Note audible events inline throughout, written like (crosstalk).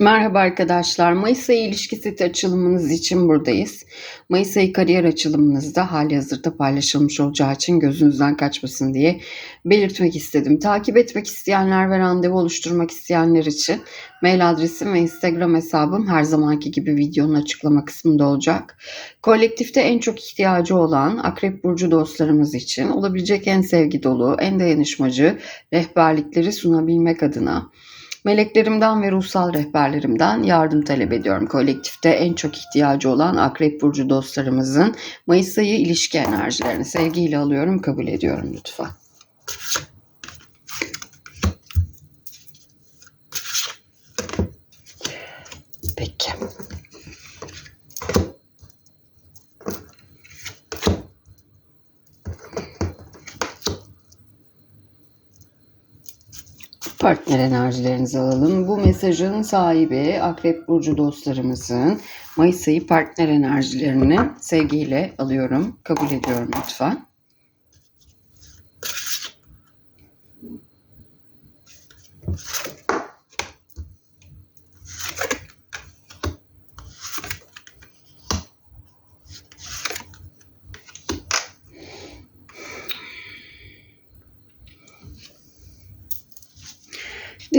Merhaba arkadaşlar. Mayıs ayı ilişki seti açılımınız için buradayız. Mayıs ayı kariyer açılımınızda hali hazırda paylaşılmış olacağı için gözünüzden kaçmasın diye belirtmek istedim. Takip etmek isteyenler ve randevu oluşturmak isteyenler için mail adresim ve Instagram hesabım her zamanki gibi videonun açıklama kısmında olacak. Kolektifte en çok ihtiyacı olan Akrep Burcu dostlarımız için olabilecek en sevgi dolu, en dayanışmacı rehberlikleri sunabilmek adına Meleklerimden ve ruhsal rehberlerimden yardım talep ediyorum. Kolektifte en çok ihtiyacı olan Akrep Burcu dostlarımızın Mayıs ayı ilişki enerjilerini sevgiyle alıyorum, kabul ediyorum lütfen. Peki. Partner enerjilerinizi alalım. Bu mesajın sahibi Akrep Burcu dostlarımızın Mayıs ayı partner enerjilerini sevgiyle alıyorum. Kabul ediyorum lütfen.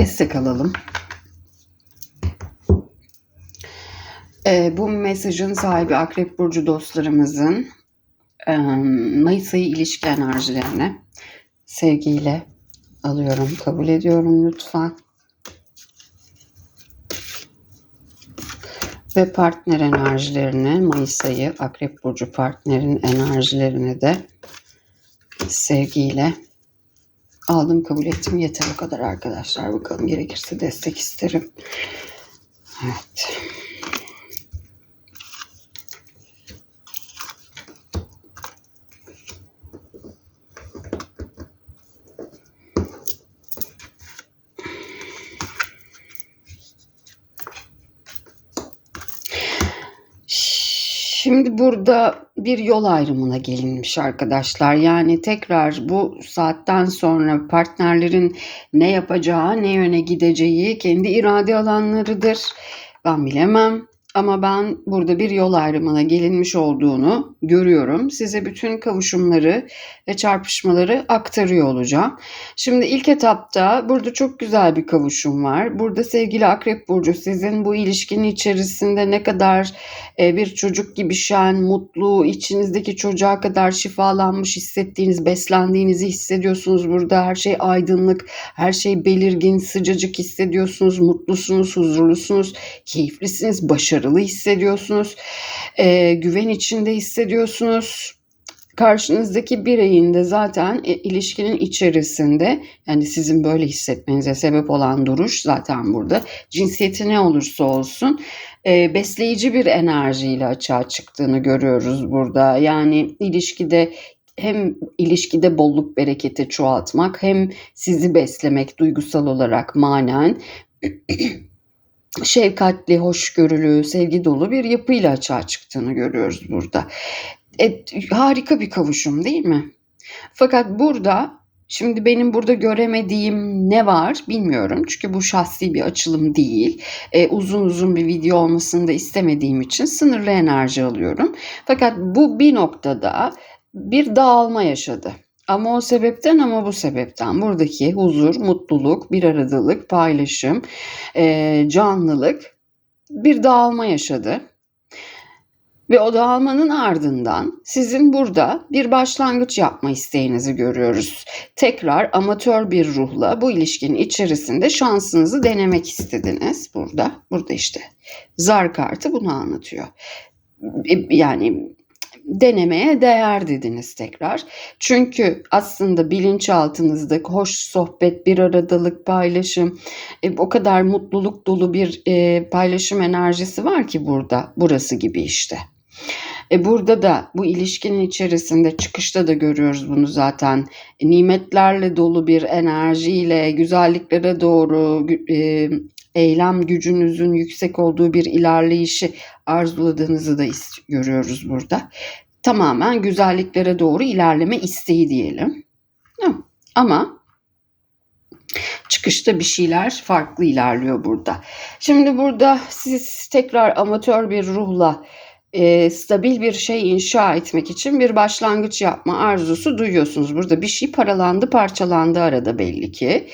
Destek alalım. Ee, bu mesajın sahibi Akrep Burcu dostlarımızın e, Mayıs ayı ilişki enerjilerini sevgiyle alıyorum, kabul ediyorum lütfen. Ve partner enerjilerini, Mayıs ayı Akrep Burcu partnerin enerjilerini de sevgiyle aldım kabul ettim. Yeter o kadar arkadaşlar. Bakalım gerekirse destek isterim. Evet Şimdi burada bir yol ayrımına gelinmiş arkadaşlar. Yani tekrar bu saatten sonra partnerlerin ne yapacağı, ne yöne gideceği kendi irade alanlarıdır. Ben bilemem. Ama ben burada bir yol ayrımına gelinmiş olduğunu görüyorum. Size bütün kavuşumları ve çarpışmaları aktarıyor olacağım. Şimdi ilk etapta burada çok güzel bir kavuşum var. Burada sevgili Akrep Burcu sizin bu ilişkinin içerisinde ne kadar e, bir çocuk gibi şen, mutlu, içinizdeki çocuğa kadar şifalanmış hissettiğiniz, beslendiğinizi hissediyorsunuz. Burada her şey aydınlık, her şey belirgin, sıcacık hissediyorsunuz, mutlusunuz, huzurlusunuz, keyiflisiniz, başarılı hissediyorsunuz, e, güven içinde hissediyorsunuz. Karşınızdaki bireyin de zaten e, ilişkinin içerisinde yani sizin böyle hissetmenize sebep olan duruş zaten burada. Cinsiyeti ne olursa olsun e, besleyici bir enerjiyle açığa çıktığını görüyoruz burada. Yani ilişkide hem ilişkide bolluk bereketi çoğaltmak hem sizi beslemek duygusal olarak manen (clears throat) şefkatli, hoşgörülü, sevgi dolu bir yapıyla açığa çıktığını görüyoruz burada. E, harika bir kavuşum değil mi? Fakat burada Şimdi benim burada göremediğim ne var bilmiyorum. Çünkü bu şahsi bir açılım değil. E, uzun uzun bir video olmasını da istemediğim için sınırlı enerji alıyorum. Fakat bu bir noktada bir dağılma yaşadı. Ama o sebepten ama bu sebepten buradaki huzur, mutluluk, bir aradalık, paylaşım, e, canlılık bir dağılma yaşadı. Ve o dağılmanın ardından sizin burada bir başlangıç yapma isteğinizi görüyoruz. Tekrar amatör bir ruhla bu ilişkinin içerisinde şansınızı denemek istediniz burada. Burada işte zar kartı bunu anlatıyor. E, yani denemeye değer dediniz tekrar. Çünkü aslında bilinçaltınızda hoş sohbet, bir aradalık, paylaşım, e, o kadar mutluluk dolu bir e, paylaşım enerjisi var ki burada. Burası gibi işte. E burada da bu ilişkinin içerisinde çıkışta da görüyoruz bunu zaten. Nimetlerle dolu bir enerjiyle güzelliklere doğru eylem gücünüzün yüksek olduğu bir ilerleyişi arzuladığınızı da görüyoruz burada. Tamamen güzelliklere doğru ilerleme isteği diyelim. Ama çıkışta bir şeyler farklı ilerliyor burada. Şimdi burada siz tekrar amatör bir ruhla e, stabil bir şey inşa etmek için bir başlangıç yapma arzusu duyuyorsunuz. Burada bir şey paralandı, parçalandı arada belli ki.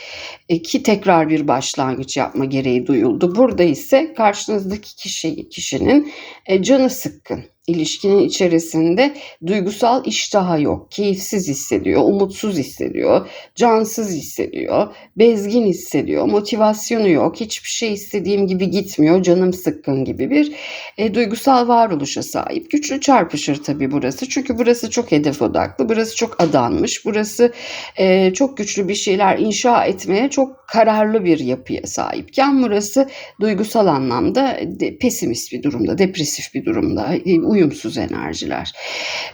E, ki tekrar bir başlangıç yapma gereği duyuldu. Burada ise karşınızdaki kişi kişinin e, canı sıkkın ilişkinin içerisinde duygusal iştaha yok. Keyifsiz hissediyor, umutsuz hissediyor, cansız hissediyor, bezgin hissediyor, motivasyonu yok, hiçbir şey istediğim gibi gitmiyor, canım sıkkın gibi bir e, duygusal varoluşa sahip. Güçlü çarpışır tabii burası. Çünkü burası çok hedef odaklı, burası çok adanmış, burası e, çok güçlü bir şeyler inşa etmeye çok kararlı bir yapıya sahipken burası duygusal anlamda de, pesimist bir durumda, depresif bir durumda, e, uyumsuz enerjiler.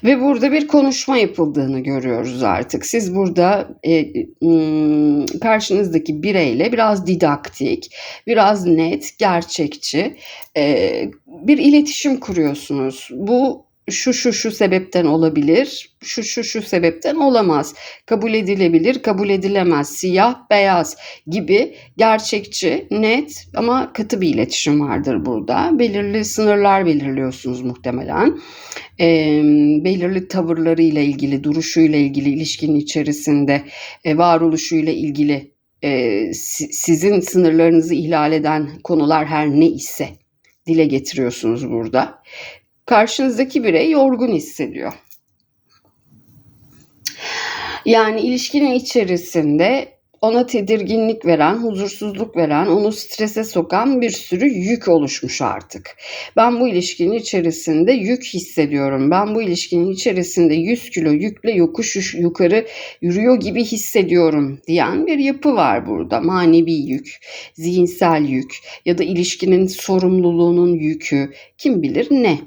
Ve burada bir konuşma yapıldığını görüyoruz artık. Siz burada e, karşınızdaki bireyle biraz didaktik, biraz net, gerçekçi e, bir iletişim kuruyorsunuz. Bu şu şu şu sebepten olabilir, şu şu şu sebepten olamaz. Kabul edilebilir, kabul edilemez, siyah, beyaz gibi gerçekçi, net ama katı bir iletişim vardır burada. Belirli sınırlar belirliyorsunuz muhtemelen. E, belirli tavırlarıyla ilgili, duruşuyla ilgili, ilişkinin içerisinde e, varoluşuyla ilgili e, sizin sınırlarınızı ihlal eden konular her ne ise dile getiriyorsunuz burada karşınızdaki birey yorgun hissediyor. Yani ilişkinin içerisinde ona tedirginlik veren, huzursuzluk veren, onu strese sokan bir sürü yük oluşmuş artık. Ben bu ilişkinin içerisinde yük hissediyorum. Ben bu ilişkinin içerisinde 100 kilo yükle yokuş yukarı yürüyor gibi hissediyorum diyen bir yapı var burada. Manevi yük, zihinsel yük ya da ilişkinin sorumluluğunun yükü kim bilir ne.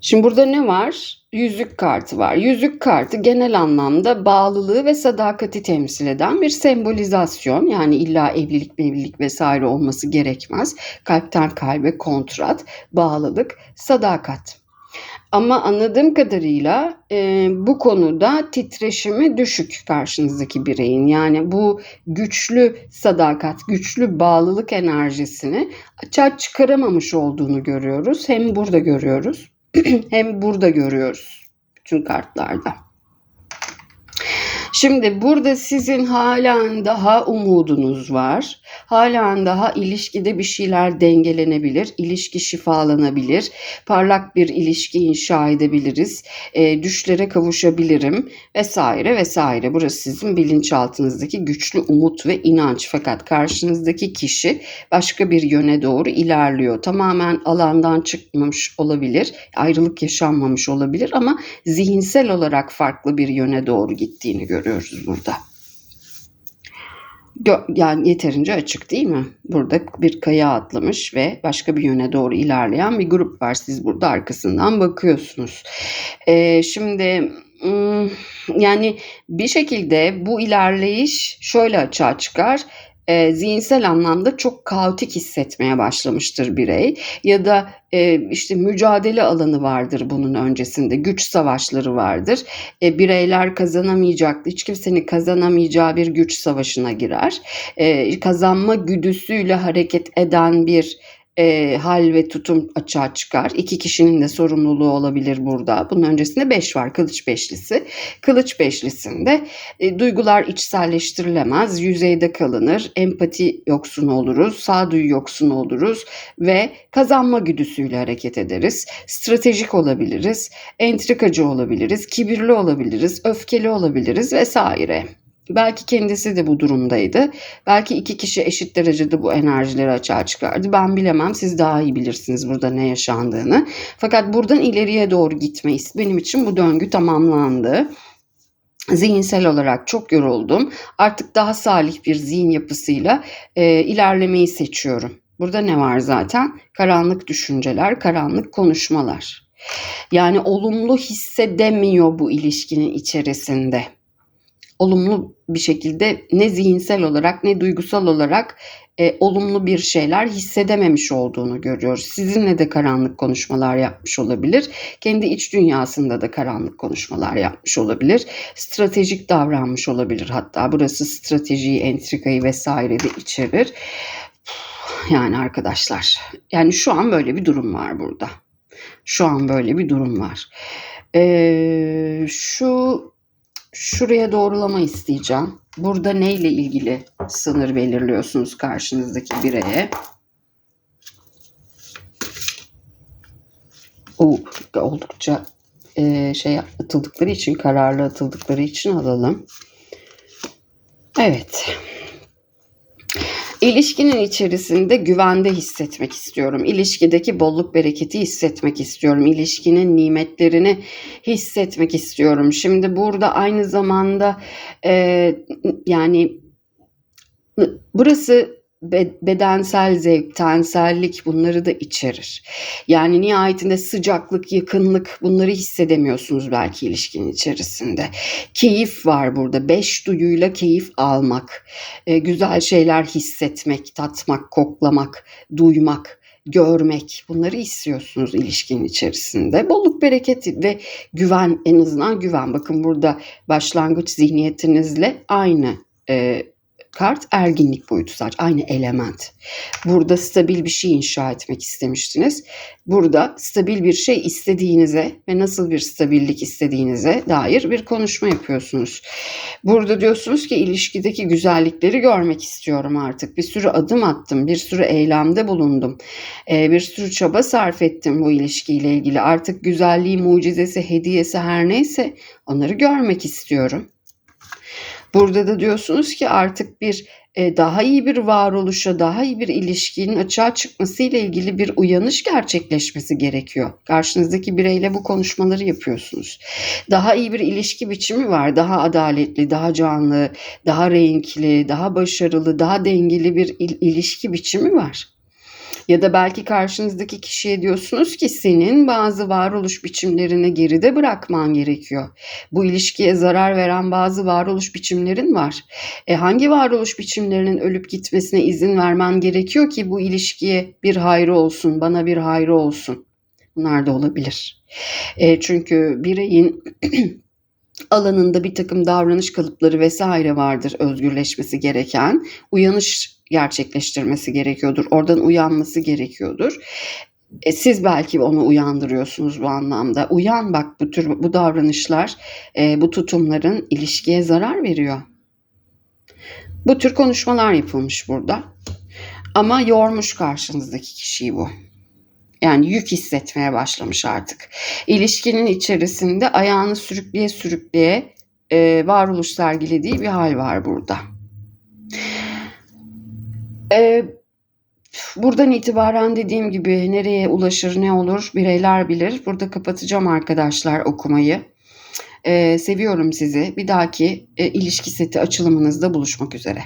Şimdi burada ne var? Yüzük kartı var. Yüzük kartı genel anlamda bağlılığı ve sadakati temsil eden bir sembolizasyon. Yani illa evlilik, evlilik vesaire olması gerekmez. Kalpten kalbe kontrat, bağlılık, sadakat. Ama anladığım kadarıyla e, bu konuda titreşimi düşük karşınızdaki bireyin. Yani bu güçlü sadakat, güçlü bağlılık enerjisini açığa çıkaramamış olduğunu görüyoruz. Hem burada görüyoruz (clears throat) hem burada görüyoruz bütün kartlarda. Şimdi burada sizin halen daha umudunuz var. Halen daha ilişkide bir şeyler dengelenebilir. ilişki şifalanabilir. Parlak bir ilişki inşa edebiliriz. E, düşlere kavuşabilirim vesaire vesaire. Burası sizin bilinçaltınızdaki güçlü umut ve inanç. Fakat karşınızdaki kişi başka bir yöne doğru ilerliyor. Tamamen alandan çıkmamış olabilir. Ayrılık yaşanmamış olabilir ama zihinsel olarak farklı bir yöne doğru gittiğini görüyoruz görüyoruz burada. Yani yeterince açık değil mi? Burada bir kaya atlamış ve başka bir yöne doğru ilerleyen bir grup var. Siz burada arkasından bakıyorsunuz. Ee, şimdi hmm, yani bir şekilde bu ilerleyiş şöyle açığa çıkar e, zihinsel anlamda çok kaotik hissetmeye başlamıştır birey. Ya da e, işte mücadele alanı vardır bunun öncesinde güç savaşları vardır. E, bireyler kazanamayacak hiç kimsenin kazanamayacağı bir güç savaşına girer. E, kazanma güdüsüyle hareket eden bir e, hal ve tutum açığa çıkar. İki kişinin de sorumluluğu olabilir burada. Bunun öncesinde beş var kılıç beşlisi. Kılıç beşlisinde e, duygular içselleştirilemez, yüzeyde kalınır, empati yoksunu oluruz, sağduyu yoksunu oluruz ve kazanma güdüsüyle hareket ederiz. Stratejik olabiliriz, entrikacı olabiliriz, kibirli olabiliriz, öfkeli olabiliriz vesaire. Belki kendisi de bu durumdaydı. Belki iki kişi eşit derecede bu enerjileri açığa çıkardı. Ben bilemem. Siz daha iyi bilirsiniz burada ne yaşandığını. Fakat buradan ileriye doğru gitmeyiz. Benim için bu döngü tamamlandı. Zihinsel olarak çok yoruldum. Artık daha salih bir zihin yapısıyla e, ilerlemeyi seçiyorum. Burada ne var zaten? Karanlık düşünceler, karanlık konuşmalar. Yani olumlu hissedemiyor bu ilişkinin içerisinde olumlu bir şekilde ne zihinsel olarak ne duygusal olarak e, olumlu bir şeyler hissedememiş olduğunu görüyoruz. Sizinle de karanlık konuşmalar yapmış olabilir. Kendi iç dünyasında da karanlık konuşmalar yapmış olabilir. Stratejik davranmış olabilir hatta. Burası stratejiyi, entrikayı vesaire de içerir. Yani arkadaşlar, yani şu an böyle bir durum var burada. Şu an böyle bir durum var. Ee, şu şuraya doğrulama isteyeceğim. Burada neyle ilgili sınır belirliyorsunuz karşınızdaki bireye? O oldukça e, şey atıldıkları için, kararlı atıldıkları için alalım. Evet. İlişkinin içerisinde güvende hissetmek istiyorum. İlişkideki bolluk bereketi hissetmek istiyorum. İlişkinin nimetlerini hissetmek istiyorum. Şimdi burada aynı zamanda e, yani burası bedensel zevk, tensellik bunları da içerir. Yani nihayetinde sıcaklık, yakınlık bunları hissedemiyorsunuz belki ilişkinin içerisinde. Keyif var burada. Beş duyuyla keyif almak, e, güzel şeyler hissetmek, tatmak, koklamak, duymak görmek bunları istiyorsunuz ilişkinin içerisinde. Bolluk, bereket ve güven en azından güven. Bakın burada başlangıç zihniyetinizle aynı e, kart erginlik boyutu sadece aynı element. Burada stabil bir şey inşa etmek istemiştiniz. Burada stabil bir şey istediğinize ve nasıl bir stabillik istediğinize dair bir konuşma yapıyorsunuz. Burada diyorsunuz ki ilişkideki güzellikleri görmek istiyorum artık. Bir sürü adım attım, bir sürü eylemde bulundum. Ee, bir sürü çaba sarf ettim bu ilişkiyle ilgili. Artık güzelliği, mucizesi, hediyesi her neyse onları görmek istiyorum. Burada da diyorsunuz ki artık bir e, daha iyi bir varoluşa, daha iyi bir ilişkinin açığa çıkması ile ilgili bir uyanış gerçekleşmesi gerekiyor. Karşınızdaki bireyle bu konuşmaları yapıyorsunuz. Daha iyi bir ilişki biçimi var. Daha adaletli, daha canlı, daha renkli, daha başarılı, daha dengeli bir il- ilişki biçimi var. Ya da belki karşınızdaki kişiye diyorsunuz ki senin bazı varoluş biçimlerini geride bırakman gerekiyor. Bu ilişkiye zarar veren bazı varoluş biçimlerin var. E hangi varoluş biçimlerinin ölüp gitmesine izin vermen gerekiyor ki bu ilişkiye bir hayrı olsun, bana bir hayrı olsun? Bunlar da olabilir. E çünkü bireyin (clears throat) alanında bir takım davranış kalıpları vesaire vardır özgürleşmesi gereken. Uyanış gerçekleştirmesi gerekiyordur. Oradan uyanması gerekiyordur. E, siz belki onu uyandırıyorsunuz bu anlamda. Uyan bak bu tür bu davranışlar, e, bu tutumların ilişkiye zarar veriyor. Bu tür konuşmalar yapılmış burada. Ama yormuş karşınızdaki kişiyi bu. Yani yük hissetmeye başlamış artık. İlişkinin içerisinde ayağını sürükleye sürükleye e, varoluş sergilediği bir hal var burada. E, buradan itibaren dediğim gibi nereye ulaşır ne olur bireyler bilir. Burada kapatacağım arkadaşlar okumayı. E, seviyorum sizi. Bir dahaki e, ilişki seti açılımınızda buluşmak üzere.